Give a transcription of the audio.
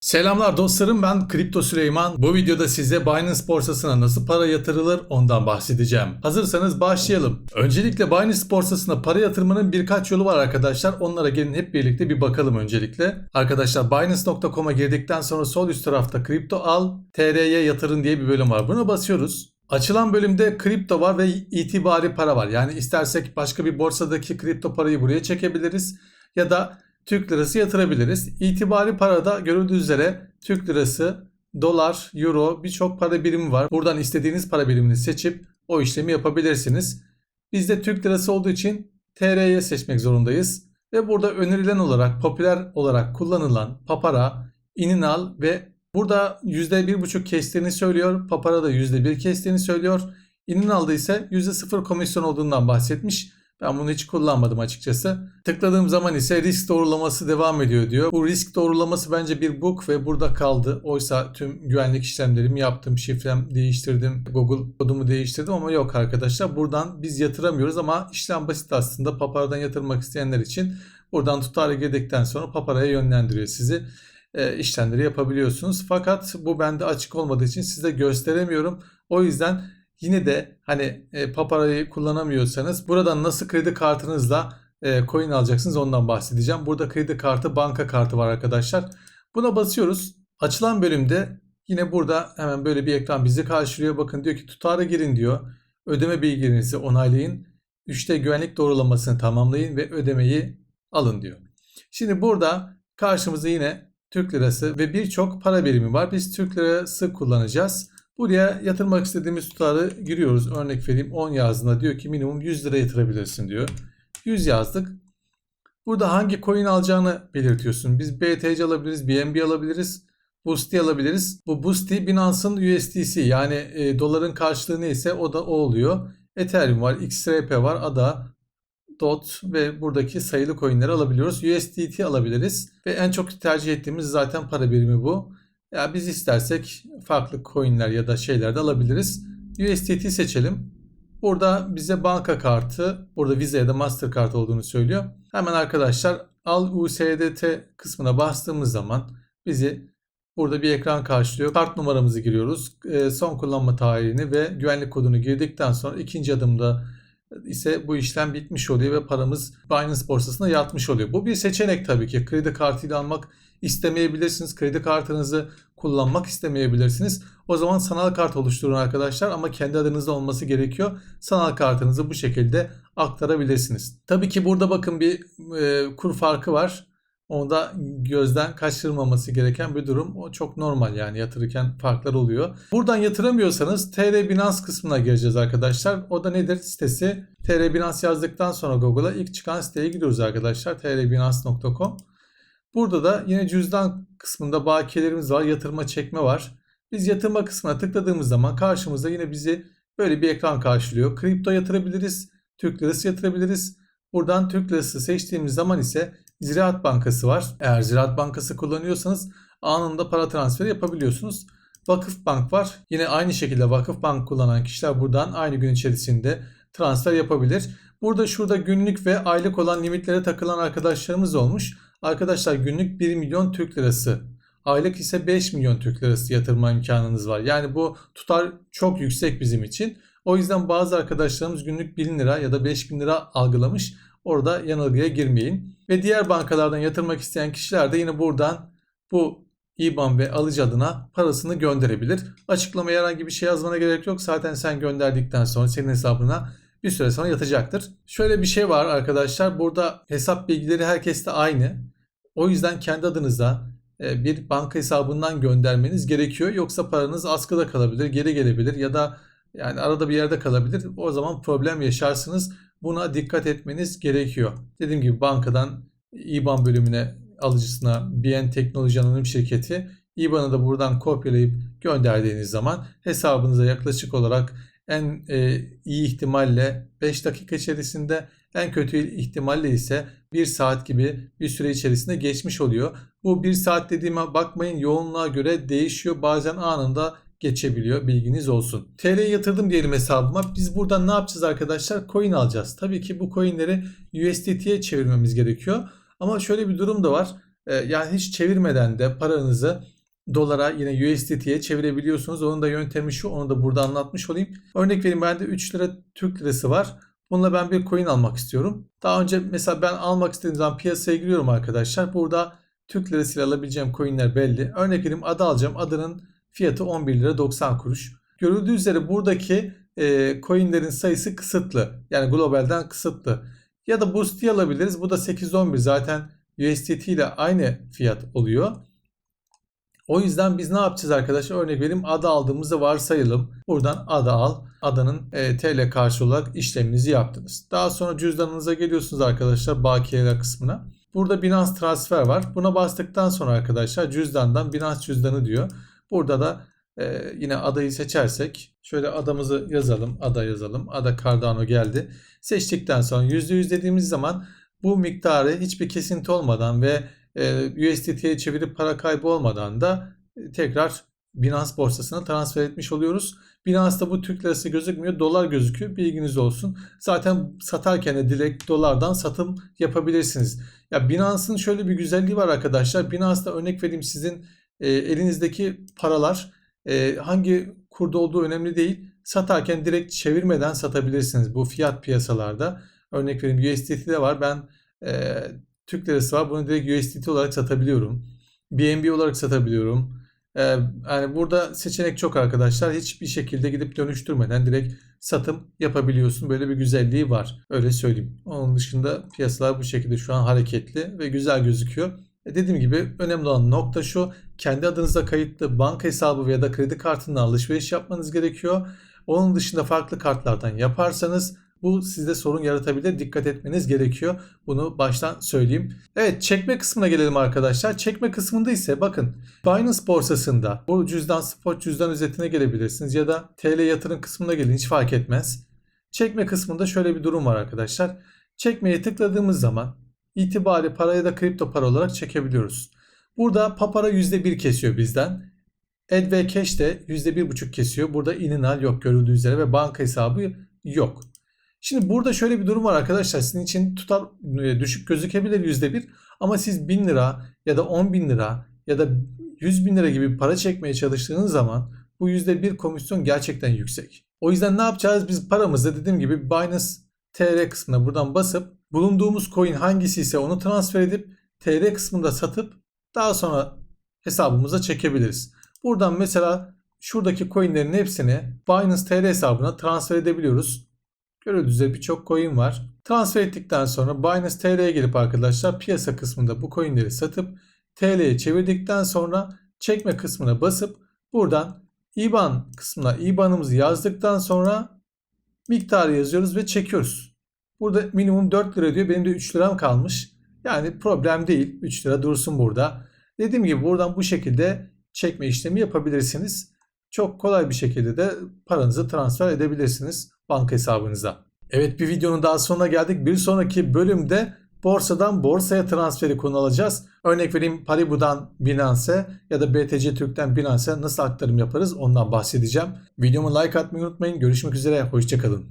Selamlar dostlarım ben Kripto Süleyman. Bu videoda size Binance borsasına nasıl para yatırılır ondan bahsedeceğim. Hazırsanız başlayalım. Öncelikle Binance borsasına para yatırmanın birkaç yolu var arkadaşlar. Onlara gelin hep birlikte bir bakalım öncelikle. Arkadaşlar Binance.com'a girdikten sonra sol üst tarafta kripto al, TR'ye yatırın diye bir bölüm var. Buna basıyoruz. Açılan bölümde kripto var ve itibari para var. Yani istersek başka bir borsadaki kripto parayı buraya çekebiliriz. Ya da Türk lirası yatırabiliriz. İtibari parada görüldüğü üzere Türk lirası, dolar, euro birçok para birimi var. Buradan istediğiniz para birimini seçip o işlemi yapabilirsiniz. Bizde Türk lirası olduğu için TR'ye seçmek zorundayız. Ve burada önerilen olarak, popüler olarak kullanılan papara, ininal ve burada %1,5 kestiğini söylüyor. Papara da %1 kestiğini söylüyor. İninal'da ise %0 komisyon olduğundan bahsetmiş. Ben bunu hiç kullanmadım açıkçası. Tıkladığım zaman ise risk doğrulaması devam ediyor diyor. Bu risk doğrulaması bence bir bug ve burada kaldı. Oysa tüm güvenlik işlemlerimi yaptım. Şifrem değiştirdim. Google kodumu değiştirdim ama yok arkadaşlar. Buradan biz yatıramıyoruz ama işlem basit aslında. Papara'dan yatırmak isteyenler için buradan tutarı girdikten sonra Papara'ya yönlendiriyor sizi. E, işlemleri yapabiliyorsunuz. Fakat bu bende açık olmadığı için size gösteremiyorum. O yüzden Yine de hani e, paparayı kullanamıyorsanız buradan nasıl kredi kartınızla e, coin alacaksınız ondan bahsedeceğim. Burada kredi kartı banka kartı var arkadaşlar. Buna basıyoruz. Açılan bölümde yine burada hemen böyle bir ekran bizi karşılıyor. Bakın diyor ki tutarı girin diyor. Ödeme bilgilerinizi onaylayın. 3'te güvenlik doğrulamasını tamamlayın ve ödemeyi alın diyor. Şimdi burada karşımızda yine Türk lirası ve birçok para birimi var. Biz Türk lirası kullanacağız. Buraya yatırmak istediğimiz tutarı giriyoruz. Örnek vereyim 10 yazdığında diyor ki minimum 100 lira yatırabilirsin diyor. 100 yazdık. Burada hangi coin alacağını belirtiyorsun. Biz BTC alabiliriz, BNB alabiliriz, Boosty alabiliriz. Bu Boosty Binance'ın USDC yani e, doların karşılığı neyse o da o oluyor. Ethereum var, XRP var, ADA, DOT ve buradaki sayılı coinleri alabiliyoruz. USDT alabiliriz ve en çok tercih ettiğimiz zaten para birimi bu. Ya biz istersek farklı coinler ya da şeyler de alabiliriz. USDT seçelim. Burada bize banka kartı, burada Visa ya da Mastercard olduğunu söylüyor. Hemen arkadaşlar al USDT kısmına bastığımız zaman bizi burada bir ekran karşılıyor. Kart numaramızı giriyoruz. E, son kullanma tarihini ve güvenlik kodunu girdikten sonra ikinci adımda ise bu işlem bitmiş oluyor ve paramız Binance borsasına yatmış oluyor. Bu bir seçenek tabii ki. Kredi kartıyla almak istemeyebilirsiniz. Kredi kartınızı kullanmak istemeyebilirsiniz. O zaman sanal kart oluşturun arkadaşlar ama kendi adınızda olması gerekiyor. Sanal kartınızı bu şekilde aktarabilirsiniz. Tabii ki burada bakın bir e, kur farkı var. Onu da gözden kaçırmaması gereken bir durum. O çok normal yani yatırırken farklar oluyor. Buradan yatıramıyorsanız TR Binance kısmına gireceğiz arkadaşlar. O da nedir sitesi? TR Binance yazdıktan sonra Google'a ilk çıkan siteye gidiyoruz arkadaşlar. trbinance.com Burada da yine cüzdan kısmında bakiyelerimiz var. Yatırma çekme var. Biz yatırma kısmına tıkladığımız zaman karşımızda yine bizi böyle bir ekran karşılıyor. Kripto yatırabiliriz. Türk lirası yatırabiliriz. Buradan Türk lirası seçtiğimiz zaman ise Ziraat Bankası var. Eğer Ziraat Bankası kullanıyorsanız anında para transferi yapabiliyorsunuz. Vakıf Bank var. Yine aynı şekilde Vakıf Bank kullanan kişiler buradan aynı gün içerisinde transfer yapabilir. Burada şurada günlük ve aylık olan limitlere takılan arkadaşlarımız olmuş. Arkadaşlar günlük 1 milyon Türk lirası. Aylık ise 5 milyon Türk lirası yatırma imkanınız var. Yani bu tutar çok yüksek bizim için. O yüzden bazı arkadaşlarımız günlük 1000 lira ya da 5000 lira algılamış. Orada yanılgıya girmeyin. Ve diğer bankalardan yatırmak isteyen kişiler de yine buradan bu IBAN ve alıcı adına parasını gönderebilir. Açıklamaya herhangi bir şey yazmana gerek yok. Zaten sen gönderdikten sonra senin hesabına bir süre sonra yatacaktır. Şöyle bir şey var arkadaşlar. Burada hesap bilgileri herkeste aynı. O yüzden kendi adınıza e, bir banka hesabından göndermeniz gerekiyor. Yoksa paranız askıda kalabilir, geri gelebilir ya da yani arada bir yerde kalabilir. O zaman problem yaşarsınız. Buna dikkat etmeniz gerekiyor. Dediğim gibi bankadan IBAN bölümüne alıcısına BN Teknoloji Anonim Şirketi IBAN'ı da buradan kopyalayıp gönderdiğiniz zaman hesabınıza yaklaşık olarak en e, iyi ihtimalle 5 dakika içerisinde en kötü ihtimalle ise 1 saat gibi bir süre içerisinde geçmiş oluyor. Bu 1 saat dediğime bakmayın yoğunluğa göre değişiyor. Bazen anında geçebiliyor. Bilginiz olsun. TL'ye yatırdım diyelim hesabıma. Biz buradan ne yapacağız arkadaşlar? Coin alacağız. Tabii ki bu coinleri USDT'ye çevirmemiz gerekiyor. Ama şöyle bir durum da var. e, yani hiç çevirmeden de paranızı dolara yine USDT'ye çevirebiliyorsunuz. Onun da yöntemi şu. Onu da burada anlatmış olayım. Örnek vereyim bende 3 lira Türk lirası var. Bununla ben bir coin almak istiyorum. Daha önce mesela ben almak istediğim zaman piyasaya giriyorum arkadaşlar. Burada Türk lirasıyla alabileceğim coinler belli. Örnek vereyim adı alacağım. Adının fiyatı 11 lira 90 kuruş. Görüldüğü üzere buradaki e, coinlerin sayısı kısıtlı. Yani globalden kısıtlı. Ya da Boost'i alabiliriz. Bu da 811 zaten USDT ile aynı fiyat oluyor. O yüzden biz ne yapacağız arkadaşlar? Örnek vereyim adı aldığımızı varsayalım. Buradan adı al. Adanın e, TL karşı olarak işleminizi yaptınız. Daha sonra cüzdanınıza geliyorsunuz arkadaşlar bakiyeler kısmına. Burada Binance transfer var. Buna bastıktan sonra arkadaşlar cüzdandan Binance cüzdanı diyor. Burada da e, yine adayı seçersek şöyle adamızı yazalım. Ada yazalım. Ada Cardano geldi. Seçtikten sonra %100 dediğimiz zaman bu miktarı hiçbir kesinti olmadan ve e, USDT'ye çevirip para kaybı olmadan da e, tekrar Binance borsasına transfer etmiş oluyoruz. Binance'da bu Türk lirası gözükmüyor. Dolar gözüküyor. Bilginiz olsun. Zaten satarken de direkt dolardan satım yapabilirsiniz. Ya Binance'ın şöyle bir güzelliği var arkadaşlar. Binance'da örnek vereyim sizin e, elinizdeki paralar e, hangi kurda olduğu önemli değil. Satarken direkt çevirmeden satabilirsiniz bu fiyat piyasalarda. Örnek vereyim USDT'de var. Ben e, Türk lirası var. Bunu direkt USDT olarak satabiliyorum. BNB olarak satabiliyorum. Ee, yani burada seçenek çok arkadaşlar. Hiçbir şekilde gidip dönüştürmeden direkt satım yapabiliyorsun. Böyle bir güzelliği var. Öyle söyleyeyim. Onun dışında piyasalar bu şekilde şu an hareketli ve güzel gözüküyor. E dediğim gibi önemli olan nokta şu. Kendi adınıza kayıtlı banka hesabı veya da kredi kartından alışveriş yapmanız gerekiyor. Onun dışında farklı kartlardan yaparsanız bu sizde sorun yaratabilir. Dikkat etmeniz gerekiyor. Bunu baştan söyleyeyim. Evet çekme kısmına gelelim arkadaşlar. Çekme kısmında ise bakın Binance borsasında bu cüzdan spot cüzdan özetine gelebilirsiniz ya da TL yatırım kısmına gelin hiç fark etmez. Çekme kısmında şöyle bir durum var arkadaşlar. Çekmeye tıkladığımız zaman itibari para ya da kripto para olarak çekebiliyoruz. Burada Papara %1 kesiyor bizden. Ed ve Cash de %1,5 kesiyor. Burada ininal yok görüldüğü üzere ve banka hesabı yok. Şimdi burada şöyle bir durum var arkadaşlar. Sizin için tutar e, düşük gözükebilir %1 ama siz 1000 lira ya da 10 bin lira ya da 100 bin lira gibi para çekmeye çalıştığınız zaman bu %1 komisyon gerçekten yüksek. O yüzden ne yapacağız? Biz paramızı dediğim gibi Binance TR kısmına buradan basıp bulunduğumuz coin hangisi ise onu transfer edip TR kısmında satıp daha sonra hesabımıza çekebiliriz. Buradan mesela şuradaki coinlerin hepsini Binance TR hesabına transfer edebiliyoruz. Gördüğünüz üzere birçok coin var. Transfer ettikten sonra Binance TL'ye gelip arkadaşlar piyasa kısmında bu coinleri satıp TL'ye çevirdikten sonra çekme kısmına basıp buradan IBAN kısmına IBAN'ımızı yazdıktan sonra miktarı yazıyoruz ve çekiyoruz. Burada minimum 4 lira diyor. Benim de 3 liram kalmış. Yani problem değil. 3 lira dursun burada. Dediğim gibi buradan bu şekilde çekme işlemi yapabilirsiniz. Çok kolay bir şekilde de paranızı transfer edebilirsiniz banka hesabınıza. Evet bir videonun daha sonuna geldik. Bir sonraki bölümde borsadan borsaya transferi konu alacağız. Örnek vereyim Paribu'dan Binance'e ya da BTC Türk'ten Binance'e nasıl aktarım yaparız ondan bahsedeceğim. Videomu like atmayı unutmayın. Görüşmek üzere. Hoşçakalın.